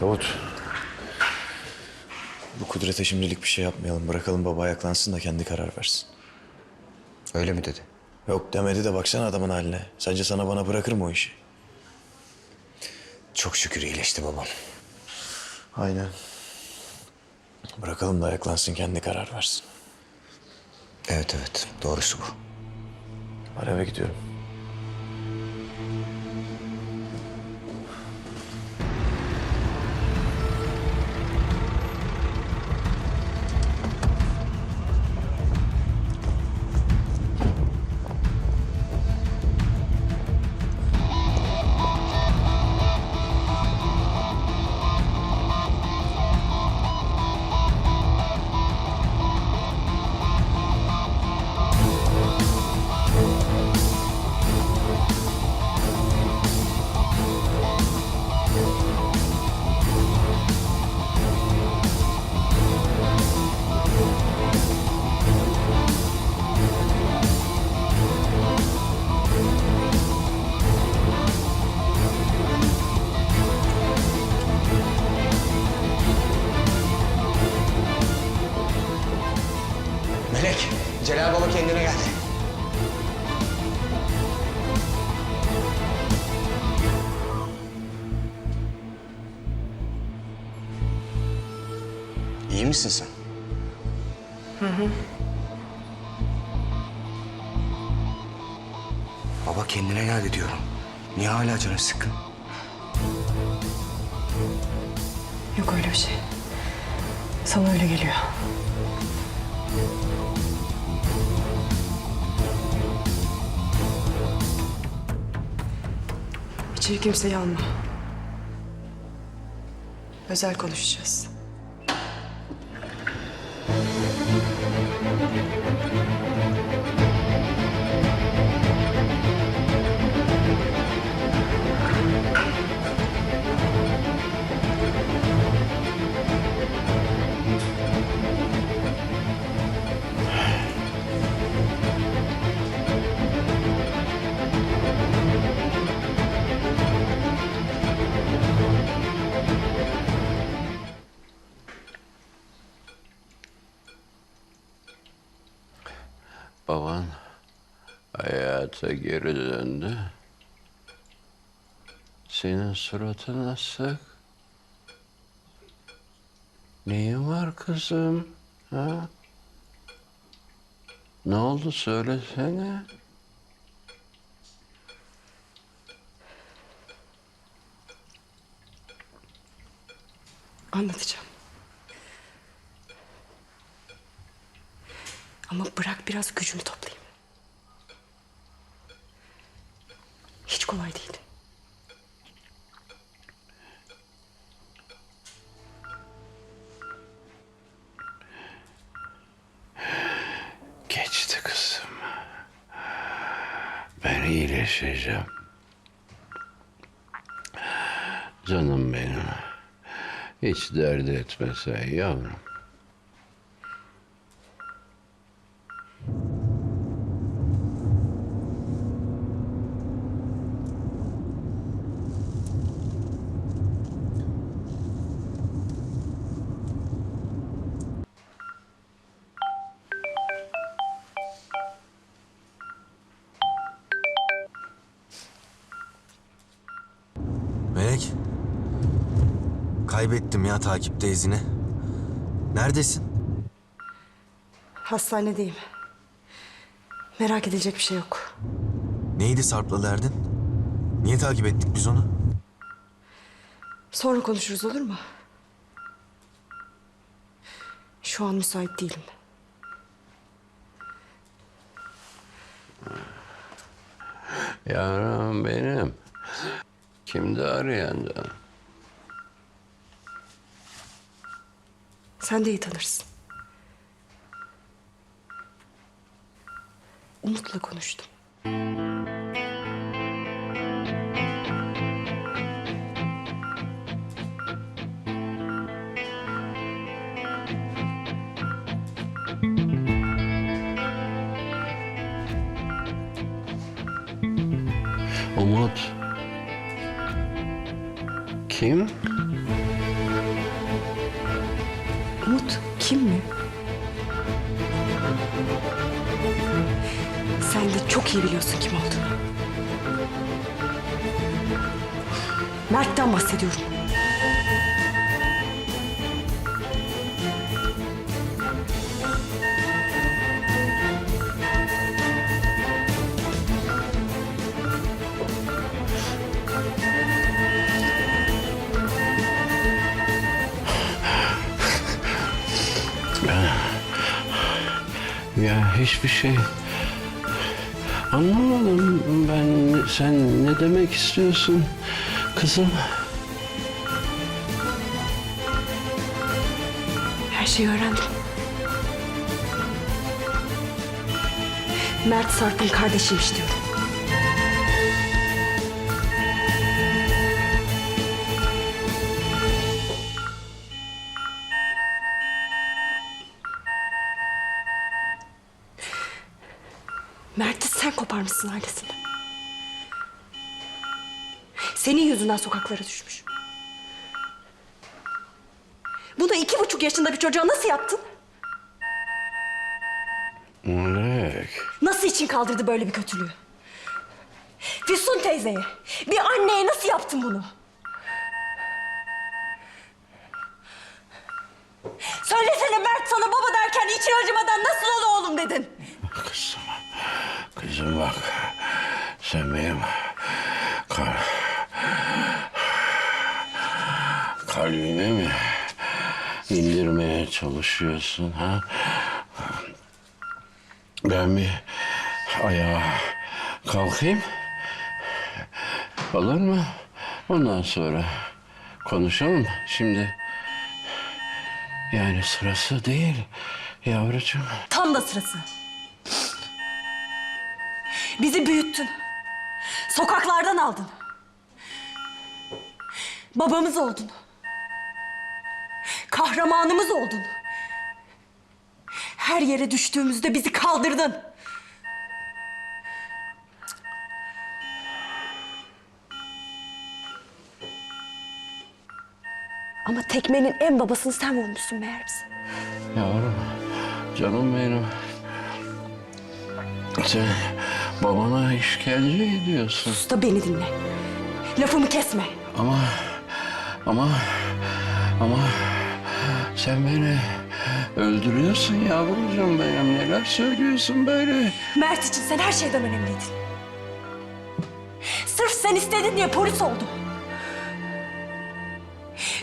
Davut. Bu Kudret'e şimdilik bir şey yapmayalım. Bırakalım baba ayaklansın da kendi karar versin. Öyle mi dedi? Yok demedi de baksana adamın haline. Sence sana bana bırakır mı o işi? Çok şükür iyileşti babam. Aynen. Bırakalım da ayaklansın kendi karar versin. Evet evet doğrusu bu. Ben eve gidiyorum. Melek, Celal Baba kendine geldi. İyi misin sen? Baba kendine geldi diyorum. Niye hala canı sıkkın? Yok öyle bir şey. Sana öyle geliyor. Kimseyi alma. Özel konuşacağız. Hayata geri döndü. Senin suratın asık. Neyin var kızım? Ha? Ne oldu söylesene. Anlatacağım. Ama bırak biraz gücümü toplayayım. Hiç kolay değil. Geçti kızım. Ben iyileşeceğim. Canım benim. Hiç dert etme sen yavrum. Kaybettim ya takipte izini. Neredesin? Hastanedeyim. Merak edilecek bir şey yok. Neydi Sarp'la derdin? Niye takip ettik biz onu? Sonra konuşuruz olur mu? Şu an müsait değilim. Yavrum benim. Kimdi arayan da? Sen de iyi tanırsın. Umut'la konuştum. Umut. Kim? Umut kim mi? Sen de çok iyi biliyorsun kim olduğunu. Mert'ten bahsediyorum. Ya hiçbir şey anlamadım ben. Sen ne demek istiyorsun kızım? Her şeyi öğrendim. Mert Sarp'ın kardeşiymiş diyorum. Sen koparmışsın ailesinden. Senin yüzünden sokaklara düşmüş. Bunu iki buçuk yaşında bir çocuğa nasıl yaptın? Melek. Nasıl için kaldırdı böyle bir kötülüğü? Füsun teyzeye, bir anneye nasıl yaptın bunu? Söylesene Mert sana baba derken için acımadan nasıl ol oğlum dedin? Kızım. Bak. Sen benim kal kalbime mi indirmeye çalışıyorsun ha? Ben bir ayağa kalkayım. Olur mu? Ondan sonra konuşalım. Şimdi yani sırası değil yavrucuğum. Tam da sırası. Bizi büyüttün. Sokaklardan aldın. Babamız oldun. Kahramanımız oldun. Her yere düştüğümüzde bizi kaldırdın. Ama tekmenin en babasını sen vurmuşsun meğer bize. Yavrum, canım benim. Sen babana işkence ediyorsun. Sus da beni dinle. Lafımı kesme. Ama, ama, ama sen beni öldürüyorsun yavrucuğum benim. Neler söylüyorsun böyle? Mert için sen her şeyden önemliydin. Sırf sen istedin diye polis oldu.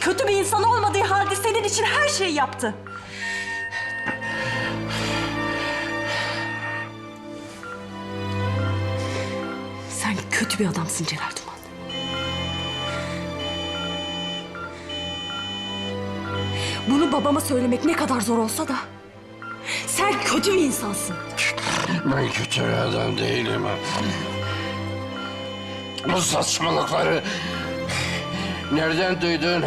Kötü bir insan olmadığı halde senin için her şeyi yaptı. Bir adamsın Celal Duman. Bunu babama söylemek ne kadar zor olsa da... ...sen kötü bir insansın. Ben kötü bir adam değilim. Bu saçmalıkları nereden duydun?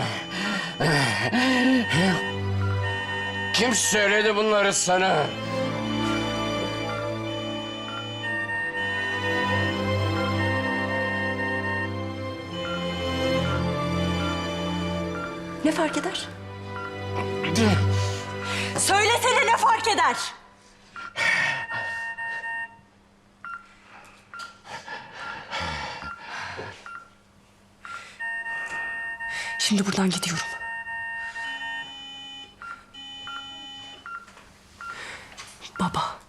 Kim söyledi bunları sana? Ne fark eder? Söylesene ne fark eder? Şimdi buradan gidiyorum. Baba.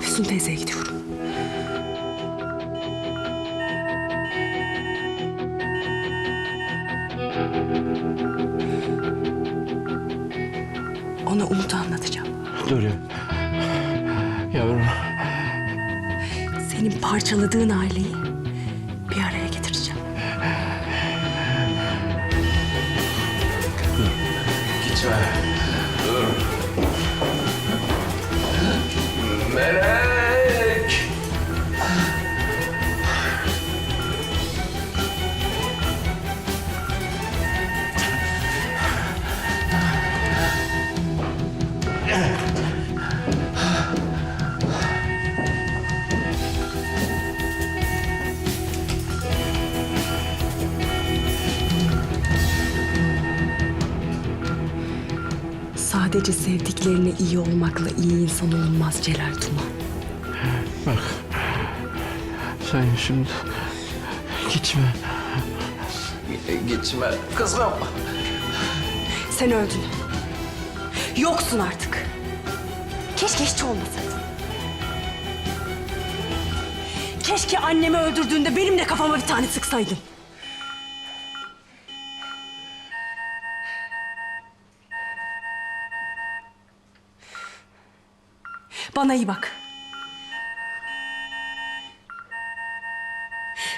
Füsun teyzeye gidiyorum. Anlatacağım. Dur ya. Yavrum. Senin parçaladığın aileyi Sadece sevdiklerine iyi olmakla iyi insan olunmaz Celal Tuna. Bak. Sen şimdi gitme. Gitme kızım. Sen öldün. Yoksun artık. Keşke hiç olmasaydın. Keşke annemi öldürdüğünde benim de kafama bir tane sıksaydın. Bana iyi bak.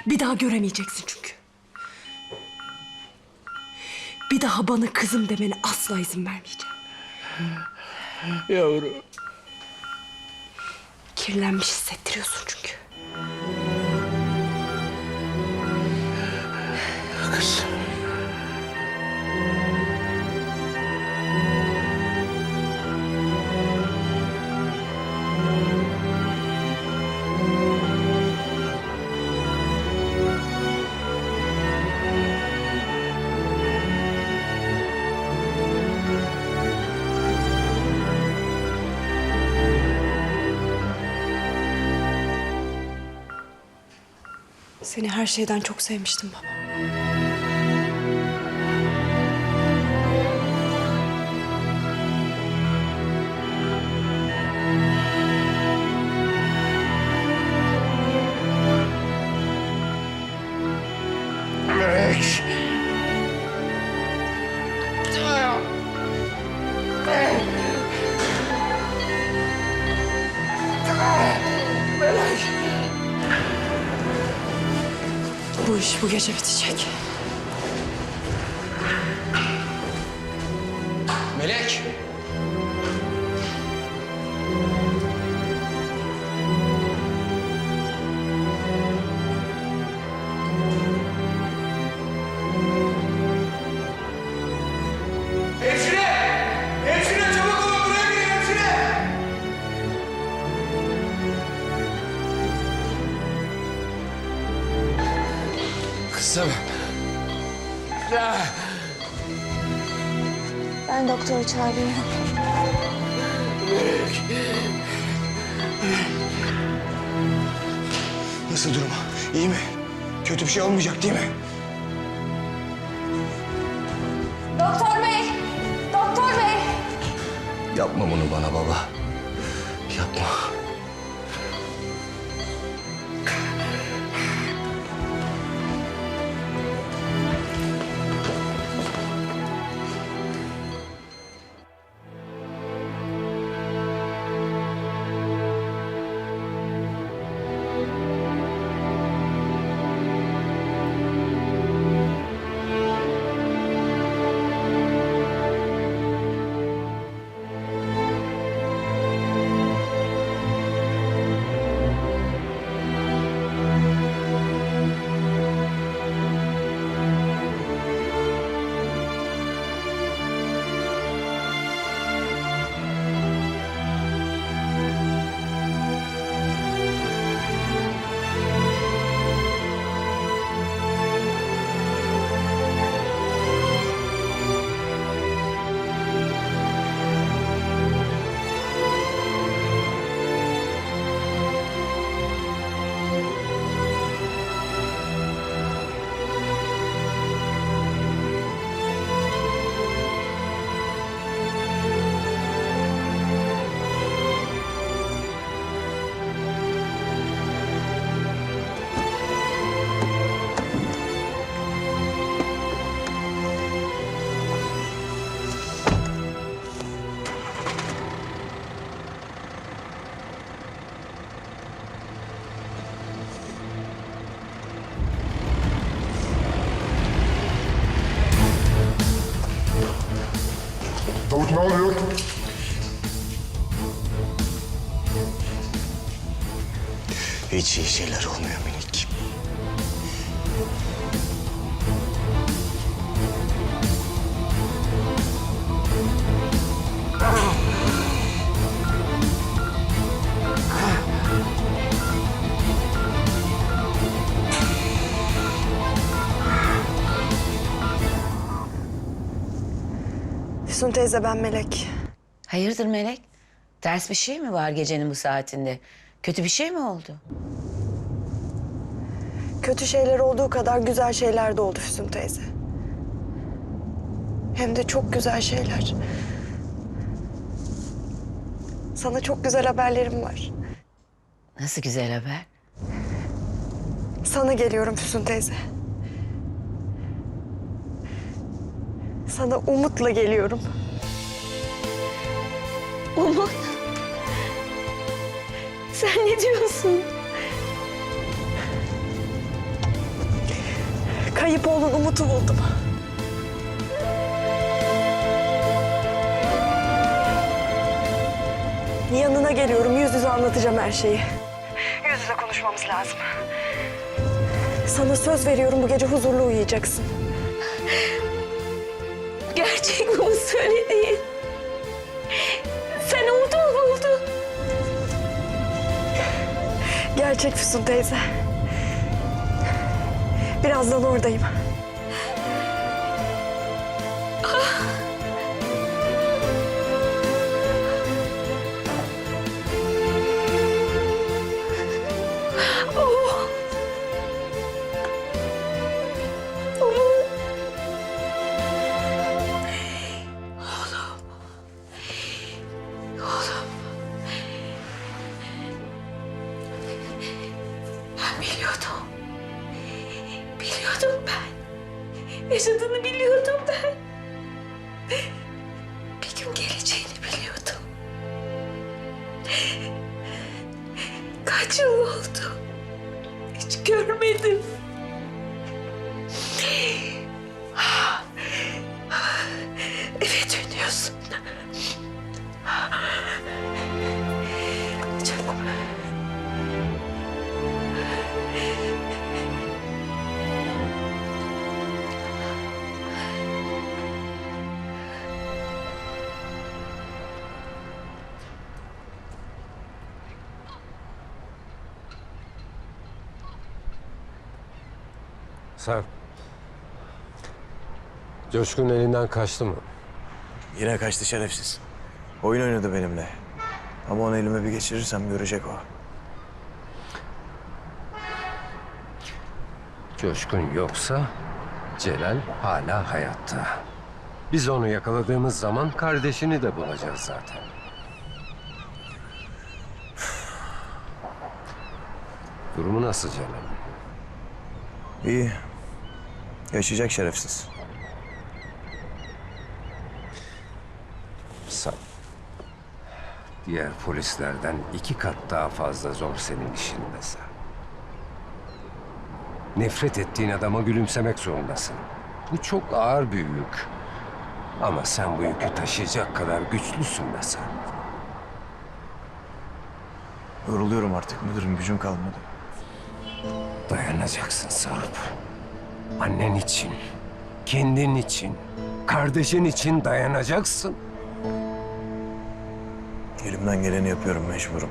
Bir daha göremeyeceksin çünkü. Bir daha bana kızım demene asla izin vermeyeceğim. Yavrum. Kirlenmiş hissettiriyorsun çünkü. Seni her şeyden çok sevmiştim baba. Bu iş bu gece bitecek. Melek! Doktoru çağırıyorum. Nasıl durumu? İyi mi? Kötü bir şey olmayacak değil mi? Doktor bey! Doktor bey! Yapma bunu bana baba. Yapma. hiç iyi şeyler olmuyor minik. Füsun teyze ben Melek. Hayırdır Melek? Ters bir şey mi var gecenin bu saatinde? Kötü bir şey mi oldu? Kötü şeyler olduğu kadar güzel şeyler de oldu Füsun teyze. Hem de çok güzel şeyler. Sana çok güzel haberlerim var. Nasıl güzel haber? Sana geliyorum Füsun teyze. Sana umutla geliyorum. Umut. Sen ne diyorsun? Kayıp oğlun Umut'u buldum. Yanına geliyorum. Yüz yüze anlatacağım her şeyi. Yüz yüze konuşmamız lazım. Sana söz veriyorum bu gece huzurlu uyuyacaksın. Gerçek mi bu söylediğin? Gerçek Füsun teyze. Birazdan oradayım. Sarp. Coşkun elinden kaçtı mı? Yine kaçtı şerefsiz. Oyun oynadı benimle. Ama onu elime bir geçirirsem görecek o. Coşkun yoksa Celal hala hayatta. Biz onu yakaladığımız zaman kardeşini de bulacağız zaten. Durumu nasıl Celal? İyi. Yaşayacak şerefsiz. Sarp. Diğer polislerden iki kat daha fazla zor senin işinde Sarp. Nefret ettiğin adama gülümsemek zorundasın. Bu çok ağır bir yük. Ama sen bu yükü taşıyacak kadar güçlüsün Sarp. Yoruluyorum artık müdürüm gücüm kalmadı. Dayanacaksın Sarp. Annen için, kendin için, kardeşin için dayanacaksın. Elimden geleni yapıyorum mecburum.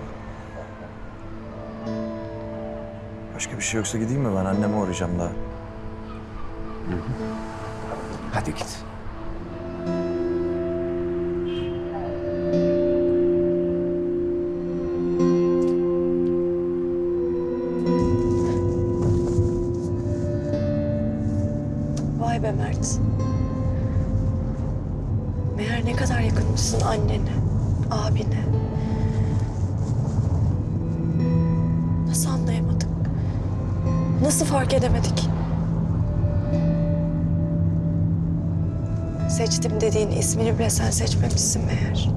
Başka bir şey yoksa gideyim mi ben? Anneme uğrayacağım daha. Hadi git. Yakınmışsın annene, abine. Nasıl anlayamadık? Nasıl fark edemedik? Seçtim dediğin ismini bile sen seçmemişsin meğer.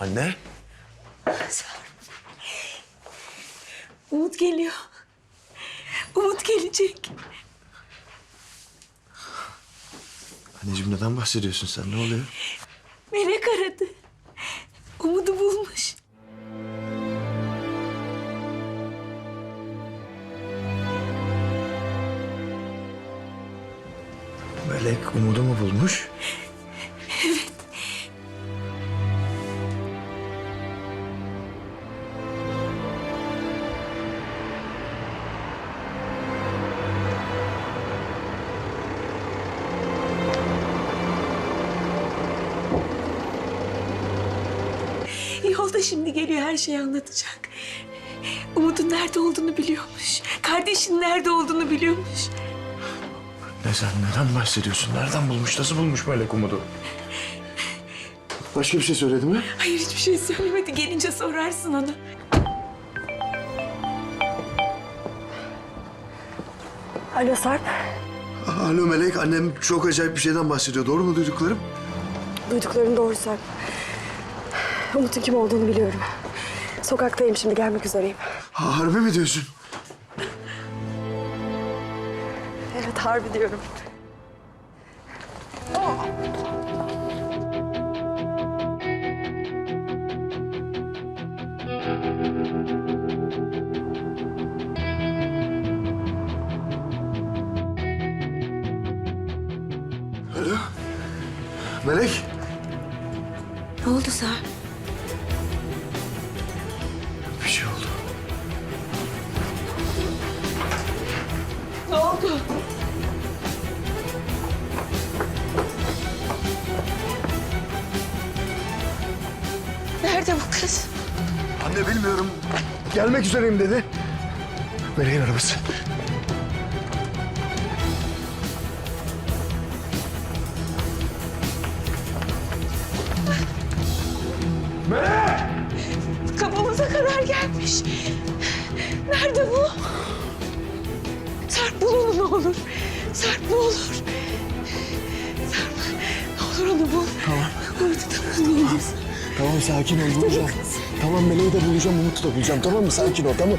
Anne. Umut geliyor. Umut gelecek. Anneciğim neden bahsediyorsun sen? Ne oluyor? Melek aradı. Umut'u bulmuş. Melek umudu Yolda şimdi geliyor her şeyi anlatacak. Umut'un nerede olduğunu biliyormuş. Kardeşinin nerede olduğunu biliyormuş. Ne sen neden bahsediyorsun? Nereden bulmuş? Nasıl bulmuş Melek umudu? Başka bir şey söyledi mi? Hayır hiçbir şey söylemedi. Gelince sorarsın ona. Alo Sarp. Alo Melek, annem çok acayip bir şeyden bahsediyor. Doğru mu duyduklarım? Duydukların doğru Sarp. Umut'un kim olduğunu biliyorum. Sokaktayım şimdi gelmek üzereyim. Ha, harbi mi diyorsun? Evet harbi diyorum. Alo? Melek? Üzereyim dedi. Melek'in arabası. Kapımıza kadar gelmiş. Nerede bu? Sarp bul onu ne olur. Sarp ne olur. Sarp ne olur onu bul. Tamam. Ne olur. Tamam sakin ol bulacağım. Tamam Melek'i de bulacağım, Umut'u da bulacağım. Tamam mı? Sakin ol tamam.